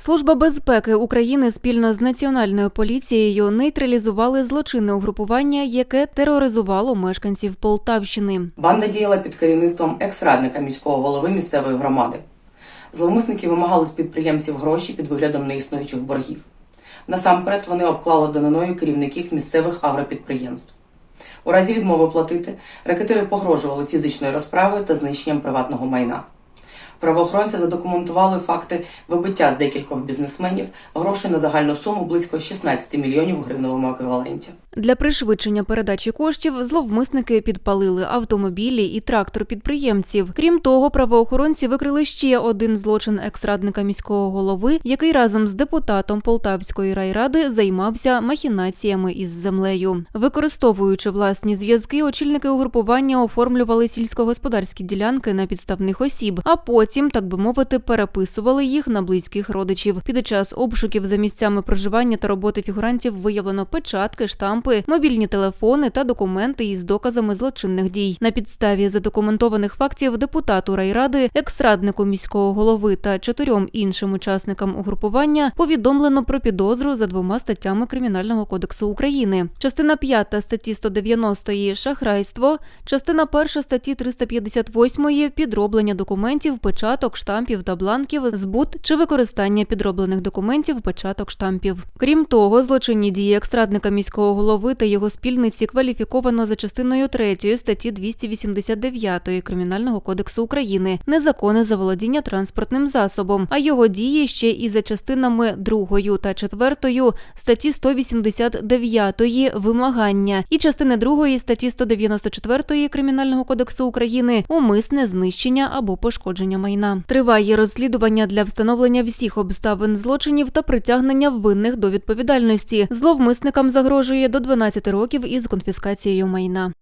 Служба безпеки України спільно з національною поліцією нейтралізували злочинне угрупування, яке тероризувало мешканців Полтавщини. Банда діяла під керівництвом екс-радника міського голови місцевої громади. Зловмисники вимагали з підприємців гроші під виглядом неіснуючих боргів. Насамперед вони обклали даниною керівників місцевих агропідприємств. У разі відмови платити рекетири погрожували фізичною розправою та знищенням приватного майна. Правоохоронці задокументували факти вибиття з декількох бізнесменів грошей на загальну суму близько 16 мільйонів гривневому еквіваленті. Для пришвидшення передачі коштів зловмисники підпалили автомобілі і трактор підприємців. Крім того, правоохоронці викрили ще один злочин екс-радника міського голови, який разом з депутатом Полтавської райради займався махінаціями із землею. Використовуючи власні зв'язки, очільники угрупування оформлювали сільськогосподарські ділянки на підставних осіб, а потім, так би мовити, переписували їх на близьких родичів. Під час обшуків за місцями проживання та роботи фігурантів виявлено печатки, штампи, мобільні телефони та документи із доказами злочинних дій. На підставі задокументованих фактів депутату райради, екс-раднику міського голови та чотирьом іншим учасникам угрупування повідомлено про підозру за двома статтями Кримінального кодексу України. Частина 5 статті 190 шахрайство, частина 1 статті 358 підроблення документів, печаток, штампів та бланків, збут чи використання підроблених документів, печаток, штампів. Крім того, злочинні дії екстрадника міського голови та його спільниці кваліфіковано за частиною 3 статті 289 Кримінального кодексу України незаконне заволодіння транспортним засобом, а його дії ще і за частинами 2 та 4 статті 189 вимагання і частини 2 статті 194 Кримінального кодексу України умисне знищення або пошкодження майна. Триває розслідування для встановлення всіх обставин злочинів та притягнення винних до відповідальності. Зловмисникам загрожує до 12 років із конфіскацією майна.